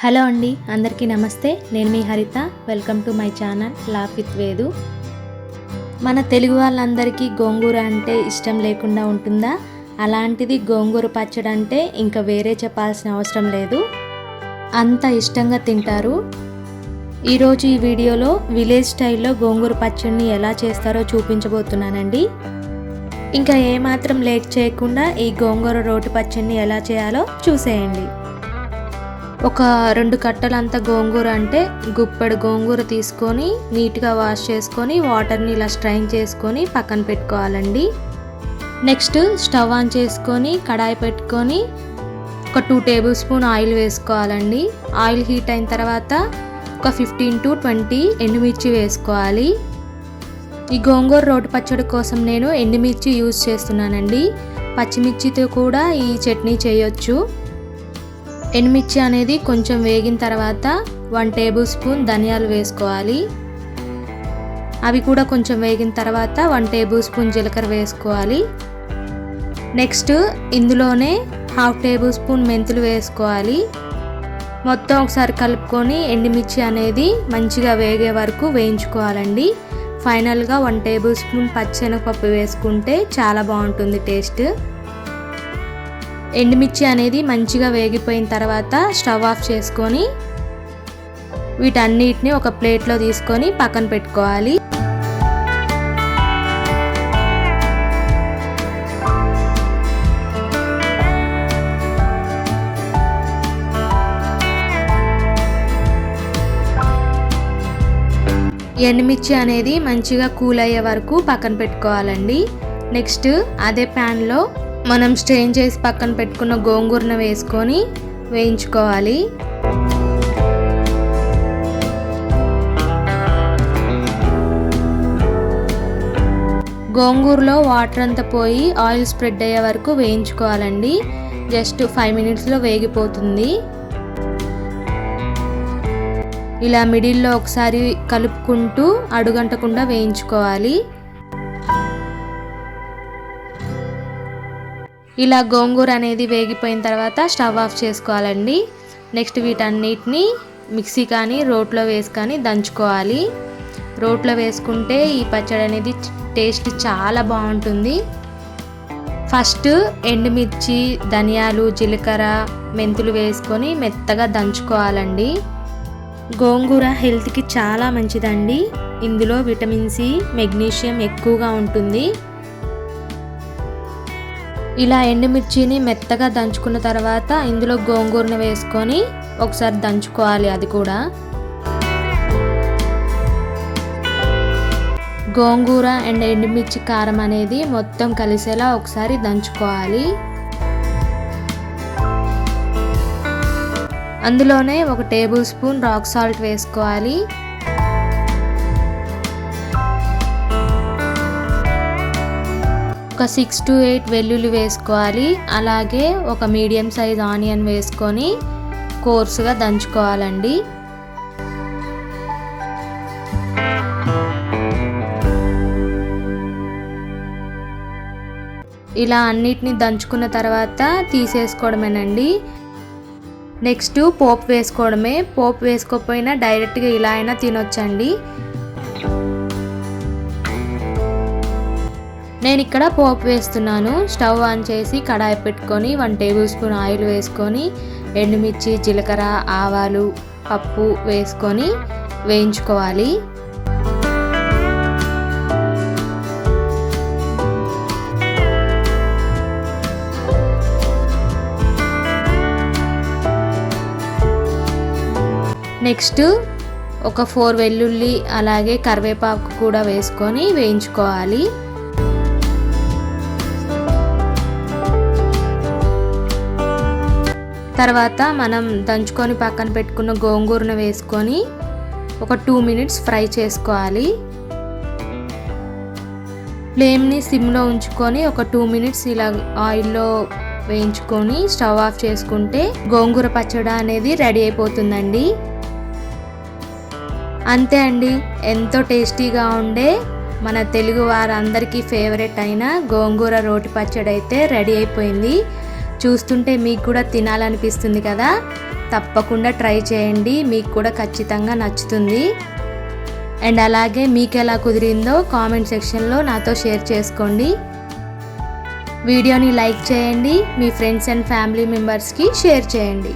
Hello అండి అందరికీ నమస్తే. నేను మీ Haritha. Welcome to my channel laugh with Vedu మన తెలుగు వాళ్ళందరికీ గోంగూర అంటే ఇష్టం లేకుండా ఉంటుందా? అలాంటిది గోంగూర పచ్చడి అంటే ఇంకా వేరే చెప్పాల్సిన అవసరం లేదు. అంత ఇష్టంగా తింటారు. ఈరోజు ఈ వీడియోలో విలేజ్ స్టైల్లో గోంగూర పచ్చడిని ఎలా చేస్తారో చూపించబోతున్నానండి. ఇంకా ఏమాత్రం లేట్ చేయకుండా ఈ గోంగూర రోటి పచ్చడిని ఎలా చేయాలో చూసేయండి. ఒక రెండు కట్టలంత గోంగూర అంటే గుప్పెడు గోంగూర తీసుకొని నీట్గా వాష్ చేసుకొని వాటర్ని ఇలా స్ట్రైన్ చేసుకొని పక్కన పెట్టుకోవాలండి. నెక్స్ట్ స్టవ్ ఆన్ చేసుకొని కడాయి పెట్టుకొని ఒక టూ టేబుల్ స్పూన్ ఆయిల్ వేసుకోవాలండి. ఆయిల్ హీట్ అయిన తర్వాత ఒక ఫిఫ్టీన్ టు ట్వంటీ ఎండుమిర్చి వేసుకోవాలి. ఈ గోంగూర రోటి పచ్చడి కోసం నేను ఎండుమిర్చి యూజ్ చేస్తున్నానండి. పచ్చిమిర్చితో కూడా ఈ చట్నీ చేయొచ్చు. ఎండుమిర్చి అనేది కొంచెం వేగిన తర్వాత వన్ టేబుల్ స్పూన్ ధనియాలు వేసుకోవాలి. అవి కూడా కొంచెం వేగిన తర్వాత వన్ టేబుల్ స్పూన్ జీలకర్ర వేసుకోవాలి. నెక్స్ట్ ఇందులోనే హాఫ్ టేబుల్ స్పూన్ మెంతులు వేసుకోవాలి. మొత్తం ఒకసారి కలుపుకొని ఎండుమిర్చి అనేది మంచిగా వేగే వరకు వేయించుకోవాలండి. ఫైనల్గా వన్ టేబుల్ స్పూన్ పచ్చెనగపప్పు వేసుకుంటే చాలా బాగుంటుంది టేస్ట్. ఎండుమిర్చి అనేది మంచిగా వేగిపోయిన తర్వాత స్టవ్ ఆఫ్ చేసుకొని వీటన్నిటిని ఒక ప్లేట్లో తీసుకొని పక్కన పెట్టుకోవాలి. ఎండుమిర్చి అనేది మంచిగా కూల్ అయ్యే వరకు పక్కన పెట్టుకోవాలండి. నెక్స్ట్ అదే ప్యాన్లో మనం స్ట్రెయిన్ చేసి పక్కన పెట్టుకున్న గోంగూరను వేసుకొని వేయించుకోవాలి. గోంగూరలో వాటర్ అంతా పోయి ఆయిల్ స్ప్రెడ్ అయ్యే వరకు వేయించుకోవాలండి. జస్ట్ ఫైవ్ మినిట్స్లో వేగిపోతుంది. ఇలా మిడిల్లో ఒకసారి కలుపుకుంటూ అడుగంటకుండా వేయించుకోవాలి. ఇలా గోంగూర అనేది వేగిపోయిన తర్వాత స్టవ్ ఆఫ్ చేసుకోవాలండి. నెక్స్ట్ వీటన్నిటిని మిక్సీ కానీ రోట్లో వేసి కానీ దంచుకోవాలి. రోట్లో వేసుకుంటే ఈ పచ్చడి అనేది టేస్ట్ చాలా బాగుంటుంది. ఫస్ట్ ఎండుమిర్చి ధనియాలు జీలకర్ర మెంతులు వేసుకొని మెత్తగా దంచుకోవాలండి. గోంగూర హెల్త్కి చాలా మంచిదండి. ఇందులో విటమిన్ సి మెగ్నీషియం ఎక్కువగా ఉంటుంది. ఇలా ఎండుమిర్చిని మెత్తగా దంచుకున్న తర్వాత ఇందులో గోంగూరను వేసుకొని ఒకసారి దంచుకోవాలి అది కూడా. గోంగూర అండ్ ఎండుమిర్చి కారం అనేది మొత్తం కలిసేలా ఒకసారి దంచుకోవాలి. అందులోనే ఒక టేబుల్ స్పూన్ రాక్ సాల్ట్ వేసుకోవాలి. ఒక సిక్స్ టు ఎయిట్ వెల్లుల్లి వేసుకోవాలి. అలాగే ఒక మీడియం సైజ్ ఆనియన్ వేసుకొని కోర్సుగా దంచుకోవాలండి. ఇలా అన్నిటిని దంచుకున్న తర్వాత తీసేసుకోవడమేనండి. నెక్స్ట్ పోపు వేసుకోవడమే. పోపు వేసుకోకపోయినా డైరెక్ట్గా ఇలా అయినా తినొచ్చండి. నేను ఇక్కడ పోపు వేస్తున్నాను. స్టవ్ ఆన్ చేసి కడాయి పెట్టుకొని వన్ టేబుల్ స్పూన్ ఆయిల్ వేసుకొని ఎండుమిర్చి జీలకర్ర ఆవాలు పప్పు వేసుకొని వేయించుకోవాలి. నెక్స్ట్ ఒక ఫోర్ వెల్లుల్లి అలాగే కరివేపాకు కూడా వేసుకొని వేయించుకోవాలి. తర్వాత మనం దంచుకొని పక్కన పెట్టుకున్న గోంగూరను వేసుకొని ఒక టూ మినిట్స్ ఫ్రై చేసుకోవాలి. ఫ్లేమ్ని సిమ్లో ఉంచుకొని ఒక టూ మినిట్స్ ఇలా ఆయిల్లో వేయించుకొని స్టవ్ ఆఫ్ చేసుకుంటే గోంగూర పచ్చడి అనేది రెడీ అయిపోతుందండి. అంతే అండి. ఎంతో టేస్టీగా ఉండే మన తెలుగు వారందరికీ ఫేవరెట్ అయిన గోంగూర రోటి పచ్చడి అయితే రెడీ అయిపోయింది. చూస్తుంటే మీకు కూడా తినాలనిపిస్తుంది కదా? తప్పకుండా ట్రై చేయండి. మీకు కూడా ఖచ్చితంగా నచ్చుతుంది. అండ్ అలాగే మీకు ఎలా కుదిరిందో కామెంట్ సెక్షన్లో నాతో షేర్ చేసుకోండి. వీడియోని లైక్ చేయండి. మీ ఫ్రెండ్స్ అండ్ ఫ్యామిలీ మెంబర్స్కి షేర్ చేయండి.